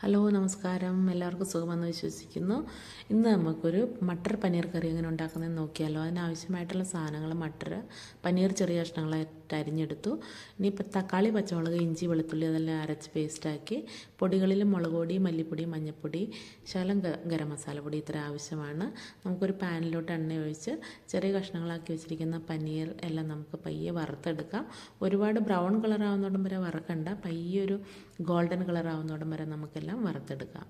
Hello നമസ്കാരം. എല്ലാവർക്കും സുഖമെന്ന് വിശ്വസിക്കുന്നു. ഇന്ന് നമുക്കൊരു മട്ടർ പനീർ കറി എങ്ങനെ ഉണ്ടാക്കുന്നതെന്ന് നോക്കിയാലോ. അതിനാവശ്യമായിട്ടുള്ള സാധനങ്ങൾ മട്ടർ പനീർ ചെറിയ കഷ്ണങ്ങളായിട്ട് അരിഞ്ഞെടുത്തു. ഇനിയിപ്പോൾ തക്കാളി പച്ചമുളക് ഇഞ്ചി വെളുത്തുള്ളി അതെല്ലാം അരച്ച് പേസ്റ്റാക്കി പൊടികളിൽ മുളക് പൊടി മല്ലിപ്പൊടി മഞ്ഞൾപ്പൊടി ശകലം ഗരം മസാല പൊടി ഇത്ര ആവശ്യമാണ്. നമുക്കൊരു പാനിലോട്ട് എണ്ണ ഒഴിച്ച് ചെറിയ കഷ്ണങ്ങളാക്കി വെച്ചിരിക്കുന്ന പനീർ എല്ലാം നമുക്ക് പയ്യെ വറുത്തെടുക്കാം. ഒരുപാട് ബ്രൗൺ കളർ ആവുന്നോടം വരെ വറക്കണ്ട. പയ്യെ ഒരു ഗോൾഡൻ കളർ വരെ വരെ നമുക്കെല്ലാം വറുത്തെടുക്കാം.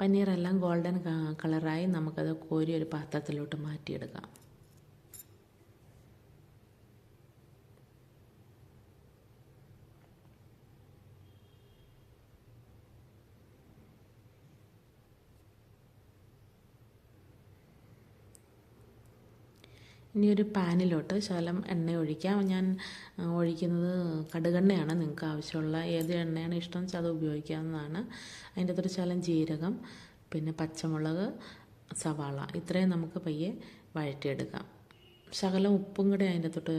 പനീറെല്ലാം ഗോൾഡൻ കളറായി നമുക്കത് കോരി ഒരു പാത്രത്തിലോട്ട് മാറ്റിയെടുക്കാം. ഇനി ഒരു പാനിലോട്ട് ശകലം എണ്ണ ഒഴിക്കാം. ഞാൻ ഒഴിക്കുന്നത് കടുകെണ്ണയാണ്. നിങ്ങൾക്ക് ആവശ്യമുള്ള ഏത് എണ്ണയാണ് ഇഷ്ടം വെച്ചാൽ അത് ഉപയോഗിക്കാവുന്നതാണ്. അതിന്റെ അകത്തൊരു ശകലം ജീരകം പിന്നെ പച്ചമുളക് സവാള ഇത്രയും നമുക്ക് പയ്യെ വഴറ്റിയെടുക്കാം. ശകലം ഉപ്പും കൂടെ അതിന്റെ തൊട്ട്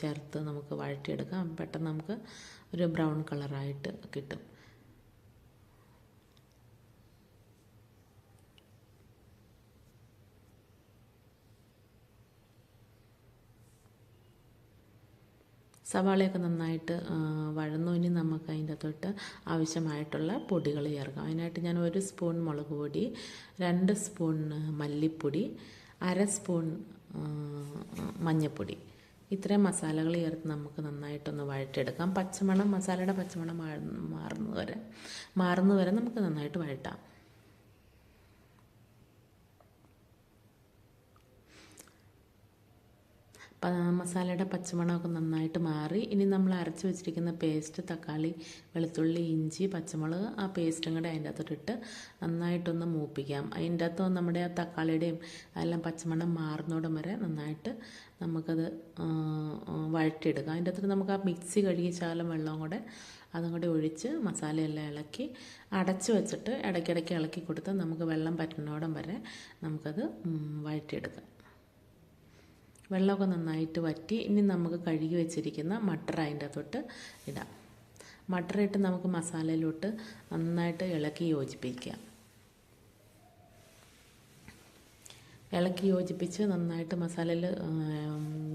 ചേർത്ത് നമുക്ക് വഴറ്റിയെടുക്കാം. പെട്ടെന്ന് നമുക്ക് ഒരു ബ്രൗൺ കളറായിട്ട് കിട്ടും. സവാളയൊക്കെ നന്നായിട്ട് വഴന്നു. ഇനി നമുക്ക് അതിന്റെ തൊട്ട് ആവശ്യമായിട്ടുള്ള പൊടികൾ ചേർക്കാം. അതിനായിട്ട് ഞാൻ ഒരു സ്പൂൺ മുളക് പൊടി രണ്ട് സ്പൂൺ മല്ലിപ്പൊടി അര സ്പൂൺ മഞ്ഞൾപ്പൊടി ഇത്രയും മസാലകൾ ചേർത്ത് നമുക്ക് നന്നായിട്ടൊന്ന് വഴറ്റെടുക്കാം പച്ചമണം മസാലയുടെ പച്ചമണം മാറുന്ന മാറുന്നത് വരെ മാറുന്നത് വരെ നമുക്ക് നന്നായിട്ട് വഴറ്റാം. മസാലയുടെ പച്ചമണമൊക്കെ നന്നായിട്ട് മാറി. ഇനി നമ്മൾ അരച്ച് വെച്ചിരിക്കുന്ന പേസ്റ്റ് തക്കാളി വെളുത്തുള്ളി ഇഞ്ചി പച്ചമുളക് ആ പേസ്റ്റും കൂടെ അതിന്റെ അകത്തോട്ടിട്ട് നന്നായിട്ടൊന്ന് മൂപ്പിക്കാം. അതിന്റെ അകത്ത് നമ്മുടെ ആ തക്കാളിയുടെയും എല്ലാം പച്ചമണം മാറുന്നോടം വരെ നന്നായിട്ട് നമുക്കത് വഴറ്റിയെടുക്കാം. അതിന്റെ അകത്തോട്ട് നമുക്ക് ആ മിക്സി കഴുകി ശാലം വെള്ളവും കൂടെ അതും കൂടെ ഒഴിച്ച് മസാലയെല്ലാം ഇളക്കി അടച്ച് വെച്ചിട്ട് ഇടയ്ക്കിടയ്ക്ക് ഇളക്കി കൊടുത്ത് നമുക്ക് വെള്ളം പറ്റുന്നോടം വരെ നമുക്കത് വഴറ്റിയെടുക്കാം. വെള്ളമൊക്കെ നന്നായിട്ട് വറ്റി ഇനി നമുക്ക് കഴുകി വെച്ചിരിക്കുന്ന മട്ടർ അതിന്റെ അകത്തോട്ട് ഇടാം. മട്ടർ ഇട്ട് നമുക്ക് മസാലയിലോട്ട് നന്നായിട്ട് ഇളക്കി യോജിപ്പിക്കാം ഇളക്കി യോജിപ്പിച്ച് നന്നായിട്ട് മസാലയിൽ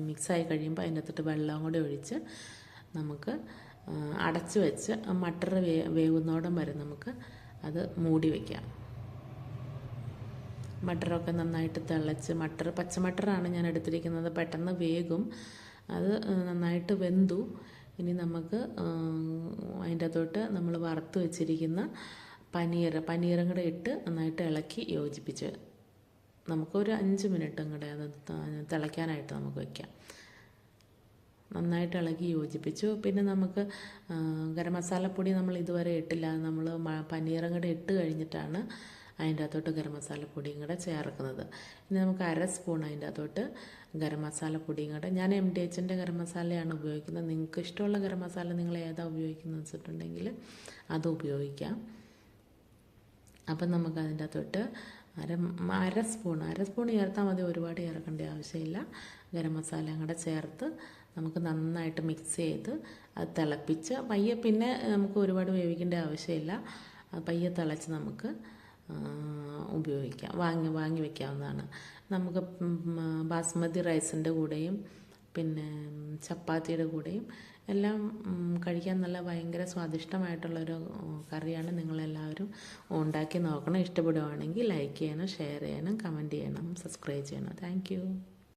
മിക്സായി കഴിയുമ്പോൾ അതിന്റെ അകത്തോട്ട് വെള്ളം കൂടി ഒഴിച്ച് നമുക്ക് അടച്ചു വെച്ച് മട്ടർ വേ വേവുന്നോടം വരെ നമുക്ക് അത് മൂടി വയ്ക്കാം മട്ടറൊക്കെ നന്നായിട്ട് തിളച്ച് മട്ടർ പച്ചമട്ടറാണ് ഞാൻ എടുത്തിരിക്കുന്നത്. പെട്ടെന്ന് വേകും. അത് നന്നായിട്ട് വെന്തു. ഇനി നമുക്ക് അതിന്റെ അകത്തോട്ട് നമ്മൾ വറുത്ത് വെച്ചിരിക്കുന്ന പനീർ പനീറും കൂടെ ഇട്ട് നന്നായിട്ട് ഇളക്കി യോജിപ്പിച്ച് നമുക്കൊരു അഞ്ച് മിനിറ്റും കൂടെ അത് തിളയ്ക്കാനായിട്ട് നമുക്ക് വയ്ക്കാം നന്നായിട്ട് ഇളകി യോജിപ്പിച്ചു. പിന്നെ നമുക്ക് ഗരം മസാലപ്പൊടി നമ്മൾ ഇതുവരെ ഇട്ടില്ല. നമ്മൾ പനീറും കൂടെ ഇട്ട് കഴിഞ്ഞിട്ടാണ് അതിന്റെ അകത്തോട്ട് ഗരം മസാല പൊടിയും കൂടെ ചേർക്കുന്നത്. ഇനി നമുക്ക് അര സ്പൂൺ അതിന്റെ അകത്തോട്ട് ഗരം മസാല പൊടിയും കൂടെ. ഞാൻ എം ഡി എച്ചിന്റെ ഗരം മസാലയാണ് ഉപയോഗിക്കുന്നത്. നിങ്ങൾക്ക് ഇഷ്ടമുള്ള ഗരം മസാല നിങ്ങൾ ഏതാ ഉപയോഗിക്കുന്നത് വെച്ചിട്ടുണ്ടെങ്കിൽ അത് ഉപയോഗിക്കാം. അപ്പം നമുക്ക് അതിന്റെ അകത്തോട്ട് അര അര സ്പൂൺ അര സ്പൂൺ ചേർത്താൽ മതി. ഒരുപാട് ചേർക്കേണ്ട ആവശ്യമില്ല. ഗരം മസാല കൂടെ ചേർത്ത് നമുക്ക് നന്നായിട്ട് മിക്സ് ചെയ്ത് അത് തിളപ്പിച്ച് പയ്യെ പിന്നെ നമുക്ക് ഒരുപാട് വേവിക്കേണ്ട ആവശ്യമില്ല. പയ്യെ തിളച്ച് നമുക്ക് ഉപയോഗിക്കാം. വാങ്ങി വാങ്ങി വെക്കാവുന്നതാണ്. നമുക്ക് ബാസ്മതി റൈസിന്റെ കൂടെയും പിന്നെ ചപ്പാത്തിയുടെ കൂടെയും എല്ലാം കഴിക്കാൻ നല്ല ഭയങ്കര സ്വാദിഷ്ടമായിട്ടുള്ളൊരു കറിയാണ് നിങ്ങളെല്ലാവരും ഉണ്ടാക്കി നോക്കണം. ഇഷ്ടപ്പെടുവാണെങ്കിൽ ലൈക്ക് ചെയ്യണം ഷെയർ ചെയ്യണം കമന്റ് ചെയ്യണം സബ്സ്ക്രൈബ് ചെയ്യണം. താങ്ക്